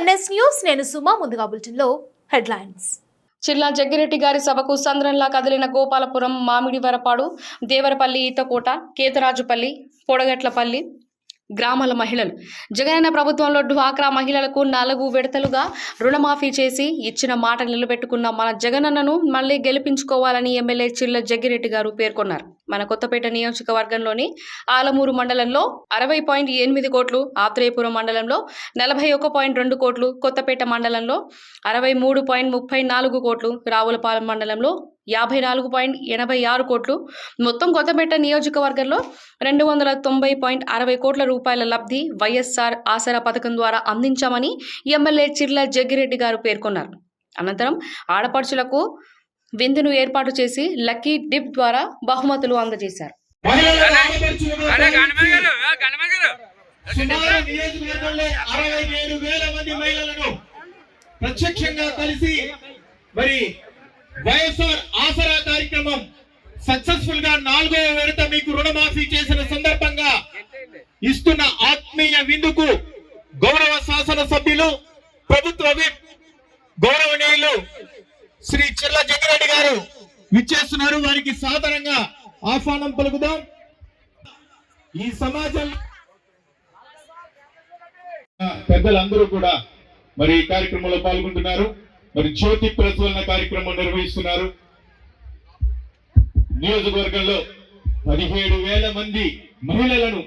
NS news నేను సుమా ముందుగా బులెటిన్లో హెడ్లైన్స్. చిల్లా జగ్గిరెడ్డి గారి సభకు సంద్రంలా కదిలిన గోపాలపురం మామిడివరపాడు దేవరపల్లి ఈతకోట కేతరాజుపల్లి పొడగట్లపల్లి గ్రామాల మహిళలు. జగనన్న ప్రభుత్వంలో డ్వాక్రా మహిళలకు నాలుగు విడతలుగా రుణమాఫీ చేసి ఇచ్చిన మాట నిలబెట్టుకున్న మన జగనన్నను మళ్ళీ గెలిపించుకోవాలని ఎమ్మెల్యే చిల్ల జగ్గిరెడ్డి గారు పేర్కొన్నారు. మన కొత్తపేట నియోజకవర్గంలోని ఆలమూరు మండలంలో అరవై పాయింట్ ఎనిమిది కోట్లు ఆత్రేయపురం మండలంలో నలభై ఒక పాయింట్ రెండు కోట్లు కొత్తపేట మండలంలో అరవై మూడు పాయింట్ ముప్పై నాలుగు కోట్లు రావులపాలెం మండలంలో యాభై నాలుగు పాయింట్ ఎనభై ఆరు కోట్లు. మొత్తం కొత్తపేట నియోజకవర్గంలో రెండు వందల తొంభై పాయింట్ అరవై కోట్ల రూపాయల లబ్ధి వైఎస్ఆర్ ఆసరా పథకం ద్వారా అందించామని ఎమ్మెల్యే చిర్ల జగ్గిరెడ్డి గారు పేర్కొన్నారు. అనంతరం ఆడపడుచులకు విందును ఏర్పాటు చేసి లక్కీ డిప్ ద్వారా బహుమతులు అందజేశారు. ప్రత్యక్షంగా కలిసి మరి వైఎస్ఆర్ ఆసరా కార్యక్రమం సక్సెస్ఫుల్గా నాలుగో విడత మీకు రుణమాఫీ చేసిన సందర్భంగా ఇస్తున్న ఆత్మీయ విందుకు గౌరవ శాసన సభ్యులు ప్రభుత్వ విప్ గౌరవనీయులు శ్రీ చిల్ల జగ్గిరెడ్డి గారు విచ్చేస్తున్నారు. వారికి సాధారణంగా ఆహ్వానం పలుకుదాం. ఈ సమాజం పెద్దలందరూ కూడా మరి ఈ కార్యక్రమంలో పాల్గొంటున్నారు. మరి జ్యోతి ప్రజ్వలన కార్యక్రమం నిర్వహిస్తున్నారు. నియోజకవర్గంలో పదిహేడు వేల మంది మహిళలను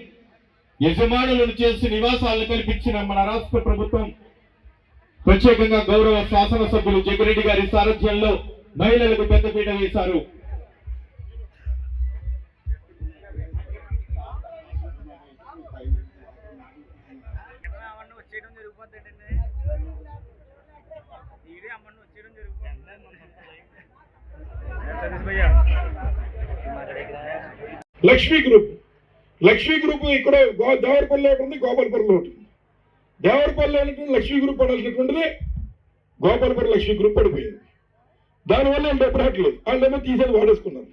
యజమానులను చేసి నివాసాలను కల్పించిన మన రాష్ట్ర ప్రభుత్వం ప్రత్యేకంగా గౌరవ శాసనసభ్యులు జగ్గిరెడ్డి గారి సారథ్యంలో మహిళలకు పెద్దపీట వేశారు. లక్ష్మీ గ్రూప్. లక్ష్మీ గ్రూప్ ఇక్కడ గో- దేవరపల్లి ఒకటి ఉంది గోపాలపురంలో ఒకటి దేవరపల్లి అనేటువంటి లక్ష్మీ గ్రూప్ పడాల్సినటువంటిది గోపాలపల్లి లక్ష్మీ గ్రూప్ పడిపోయింది. దానివల్ల ఏం డబ్బు వాళ్ళేమో తీసేది వాడేసుకున్నారు.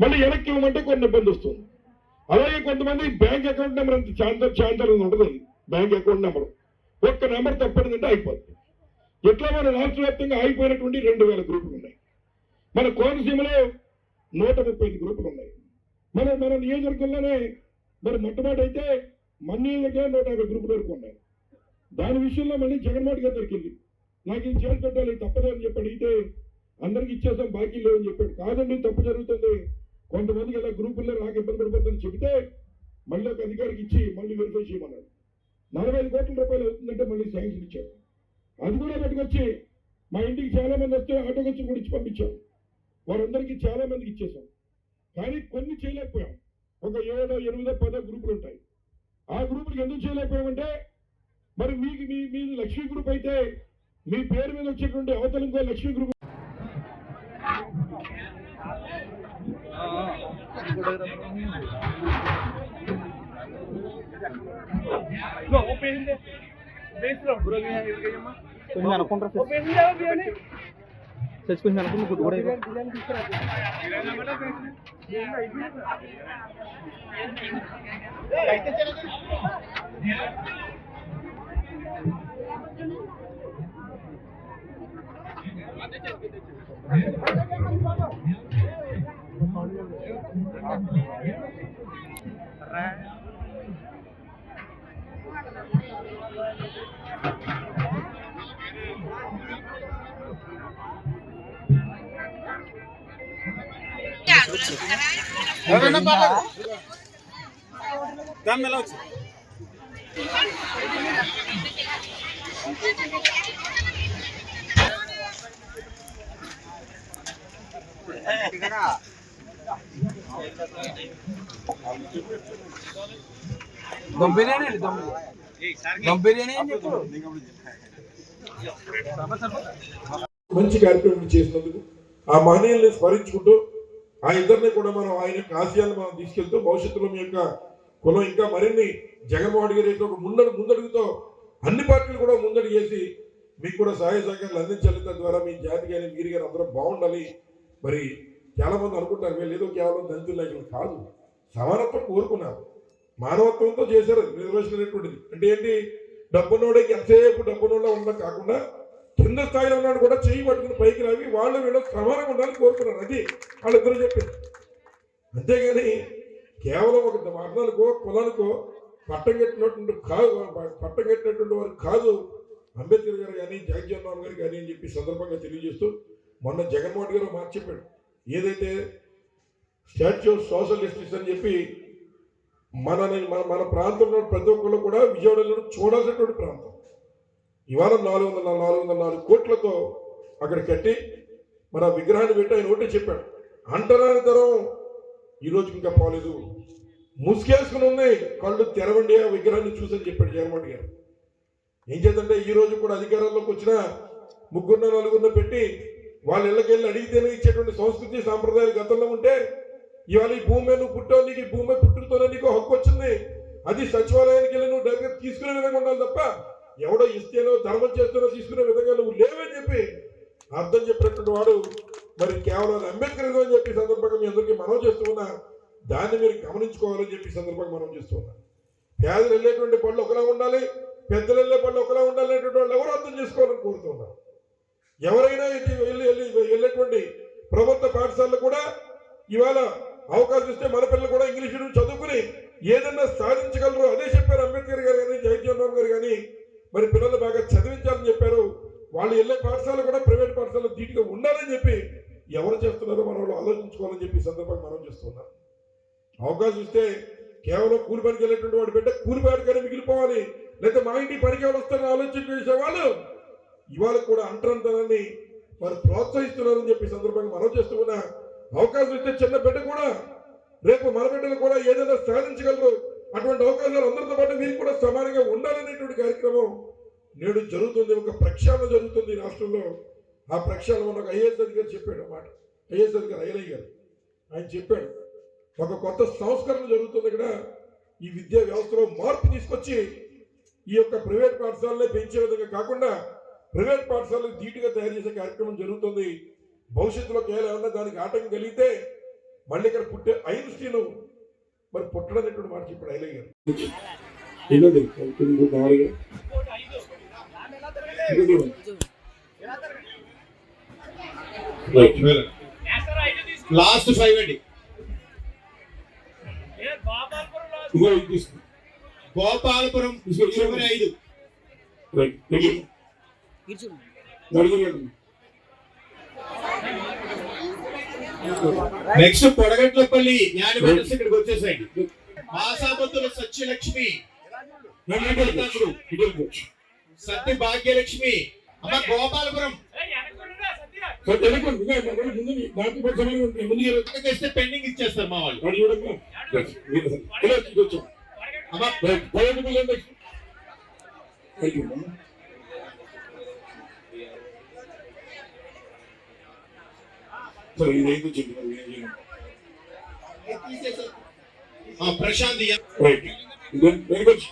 మళ్ళీ వెనక్కి ఇవ్వమంటే కొన్ని ఇబ్బంది వస్తుంది. అలాగే కొంతమంది బ్యాంక్ అకౌంట్ నెంబర్ అంత చాంతర్ చాంతర్ ఉంటుంది. Bank account number. ఒక్క నెంబర్ తప్పడిందంటే అయిపోతుంది ఎట్లా మన రాష్ట్ర వ్యాప్తంగా అయిపోయినటువంటి రెండు వేల గ్రూపులు ఉన్నాయి. మన కోనసీమలో నూట ముప్పై ఐదు గ్రూపులు ఉన్నాయి. మన మన నియోజకవర్గంలోనే మరి మొట్టమొదటి అయితే మన నియోజకవర్గంలో నూట యాభై గ్రూపులు వరకు ఉన్నాయి. దాని విషయంలో మళ్ళీ జగన్మోహన్ గారి దగ్గరికి వెళ్ళి నాకు ఇది చేసి పెట్టాలి తప్పదని చెప్పి అడిగితే అందరికి ఇచ్చేసాం బాకీ అని చెప్పాడు. కాదండి తప్పు జరుగుతుంది. కొంతమందికి ఇలా గ్రూపుల్లో నాకు ఇబ్బంది పడిపోతుందని చెబితే మళ్ళీ ఒక అధికారికి ఇచ్చి మళ్ళీ వెరిఫై చేయమన్నాడు నలభై ఐదు కోట్ల రూపాయలు అవుతుందంటే మళ్ళీ శాంక్షన్ ఇచ్చాడు అది కూడా పట్టుకొచ్చి మా ఇంటికి చాలా మంది వస్తే ఆటోకి వచ్చి కూడా ఇచ్చి పంపించాం వారందరికీ చాలా మందికి ఇచ్చేసాం. కానీ కొన్ని చేయలేకపోయాం. ఒక ఏడో ఎనిమిదో పదో గ్రూపులు ఉంటాయి. ఆ గ్రూపులకు ఎందుకు చేయలేకపోయామంటే మరి మీకు మీ మీ లక్ష్మీ గ్రూప్ అయితే మీ పేరు మీద వచ్చేటువంటి అవతల ఇంకో లక్ష్మీ గ్రూప్ కొంచెం అనుకుంటారు చచ్చి కొంచెం అనుకుంటే గుడ్డు కూడా అయిపోతుంది. దమ్ బిర్యానీ దమ్. దమ్ బిర్యానీ మంచి కార్యక్రమం చేసినందుకు ఆ మహనీయుల్ని స్మరించుకుంటూ ఆ ఇద్దరిని కూడా మనం ఆయన యొక్క ఆశయాలు మనం తీసుకెళ్తూ భవిష్యత్తులో మీ యొక్క కులం ఇంకా మరిన్ని జగన్మోహన్ గారి యొక్క ముందడు ముందడుగుతో అన్ని పార్టీలు కూడా ముందడు చేసి మీకు కూడా సహాయ సహకారాలు అందించాలి తద్వారా మీ జాతి కానీ మీరు కానీ అందరూ బాగుండాలి. మరి చాలా మంది అనుకుంటారు వీళ్ళు ఏదో కేవలం దళితులు కాదు. సమానత్వం కోరుకున్నారు. మానవత్వంతో చేశారు నిర్వచనటువంటిది అంటే ఏంటి? డబ్బున్నోడికి ఎంతసేపు డబ్బున్నోళ్ళ ఉండడం కాకుండా కింద స్థాయిలో ఉన్నాడు కూడా చేయి పట్టుకుని పైకి రావి వాళ్ళు వీళ్ళు సమానంగా ఉండాలని కోరుకున్నారు. అది వాళ్ళిద్దరూ చెప్పింది. అంతేగాని కేవలం ఒక వర్ణాలకో కులానికో పట్టం కట్టినటువంటి కాదు పట్టం కట్టినటువంటి వారు కాదు. అంబేద్కర్ గారు కానీ జగజ్జన్ రామ్ గారు కానీ అని చెప్పి సందర్భంగా తెలియజేస్తూ మొన్న జగన్మోహన్ గారు మార్చి చెప్పాడు. ఏదైతే స్టాచ్యూ ఆఫ్ సోషలిస్టిస్ అని చెప్పి మనని మన మన ప్రాంతంలో ప్రతి ఒక్కళ్ళు కూడా విజయవాడలో చూడాల్సినటువంటి ప్రాంతం. ఇవాళ నాలుగు వందల నాలుగు వందల నాలుగు కోట్లతో అక్కడ కట్టి మన విగ్రహాన్ని పెట్టి ఆయన ఒకటే చెప్పాడు. అంటరాని తరం ఈ రోజుకి ఇంకా పోలేదు. ముసుకేసుకుని ఉంది కళ్ళు తెరవండి ఆ విగ్రహాన్ని చూసని చెప్పాడు జగన్మోహన్ గారు. ఏం చేద్దంటే ఈరోజు కూడా అధికారంలోకి వచ్చిన ముగ్గురున్న నలుగురిన పెట్టి వాళ్ళ ఇళ్ళకి వెళ్ళి అడిగితేనే ఇచ్చేటువంటి సంస్కృతి సాంప్రదాయాలు గతంలో ఉంటే ఇవాళ ఈ భూమి మీద నువ్వు పుట్టావు నీకు ఈ భూమి పుట్టుతోనే నీకు హక్కు వచ్చింది. అది సచివాలయానికి వెళ్ళి నువ్వు డైరెక్ట్ తీసుకునే విధంగా ఉండాలి తప్ప ఎవడో ఇస్తేనో ధర్మం చేస్తేనో తీసుకునే విధంగా నువ్వు లేవని చెప్పి అర్థం చెప్పినటువంటి వాడు మరి కేవలం అంబేద్కర్ అని చెప్పి సందర్భంగా మీ అందరికీ మనం చేస్తున్నా దాన్ని మీరు గమనించుకోవాలని చెప్పి సందర్భంగా మనం చేస్తున్నాం పేదలు వెళ్ళేటువంటి పళ్ళు ఒకలా ఉండాలి పెద్దలు వెళ్ళే పళ్ళు ఒకలా ఉండాలి అనేటువంటి వాళ్ళు ఎవరు అర్థం చేసుకోవాలని కోరుతున్నారు ఎవరైనా ఇటు వెళ్ళి వెళ్ళి వెళ్ళేటువంటి ప్రభుత్వ పాఠశాలలు కూడా ఇవాళ అవకాశం ఇస్తే మన పిల్లలు కూడా ఇంగ్లీష్ చదువుకుని ఏదన్నా సాధించగలరు. అదే చెప్పారు అంబేద్కర్ గారు కానీ జగజ్జీవన్ రామ్ గారు కానీ. మరి పిల్లలు బాగా చదివించాలని చెప్పారు. వాళ్ళు వెళ్ళే పాఠశాల కూడా ప్రైవేట్ పాఠశాల ధీటుగా ఉండాలని చెప్పి ఎవరు చేస్తున్నారో మన వాళ్ళు ఆలోచించుకోవాలని చెప్పి సందర్భంగా మనం చేస్తున్నాం అవకాశం ఇస్తే కేవలం కూలి పనికి వెళ్ళేటువంటి వాడు బిడ్డ కూలి పనికనే మిగిలిపోవాలి. లేదా మా ఇంటి పనికి ఎవరు వస్తారని ఆలోచన ఇవాళ కూడా అంటరంతనాన్ని వారు ప్రోత్సహిస్తున్నారని చెప్పి సందర్భంగా మనం చేస్తున్న అవకాశం ఇస్తే చిన్న బిడ్డ కూడా రేపు మన బిడ్డలు కూడా ఏదైనా సాధించగలరు. అటువంటి అవకాశాలు అందరితో పాటు వీరికి కూడా సమానంగా ఉండాలనేటువంటి కార్యక్రమం నేడు జరుగుతుంది. ఒక ప్రక్షాళన జరుగుతుంది రాష్ట్రంలో. ఆ ప్రక్షాళన మన ఒక ఐఏఎస్ అధికారి చెప్పాడు అన్నమాట. ఐఏఎస్ అధికారి అయ్యలయ్య గారు. ఆయన చెప్పాడు ఒక కొత్త సంస్కరణ జరుగుతుంది ఇక్కడ ఈ విద్యా వ్యవస్థలో మార్పు తీసుకొచ్చి ఈ యొక్క ప్రైవేట్ పాఠశాలనే పెంచే విధంగా కాకుండా ప్రైవేట్ పాఠశాలకు ధీటుగా తయారు చేసే కార్యక్రమం జరుగుతుంది. భవిష్యత్తులో కేవలం ఏమన్నా దానికి ఆటంకం కలిగితే మళ్ళీ ఇక్కడ పుట్టే ఐన్స్టీన్ మరి పుట్టడనేటువంటి మాట చెప్పాడు ఐలయ్య గారు. లాస్ట్ ఫైవ్ అండి. ఏ గోపాలపురం ఐదు. రైట్. నెక్స్ట్. పొడగట్లపల్లి జ్ఞానవేదస్ ఇక్కడికి వచ్చేసాయండి మాసాబత్తుల సత్యలక్ష్మి. సత్య భాగ్యలక్ష్మి అమ్మ గోపాలపురం ఏ వెనక్కురా సత్య సార్, వెళ్ళకండి. రైట్. పదకొండు వెళ్ళండి. Thank you. సార్, ఇది ఐదు చెప్పినారు. ఏం చేయాలి? ఆ, ప్రశాంత్ రైట్. ఇదే వెరీ గుడ్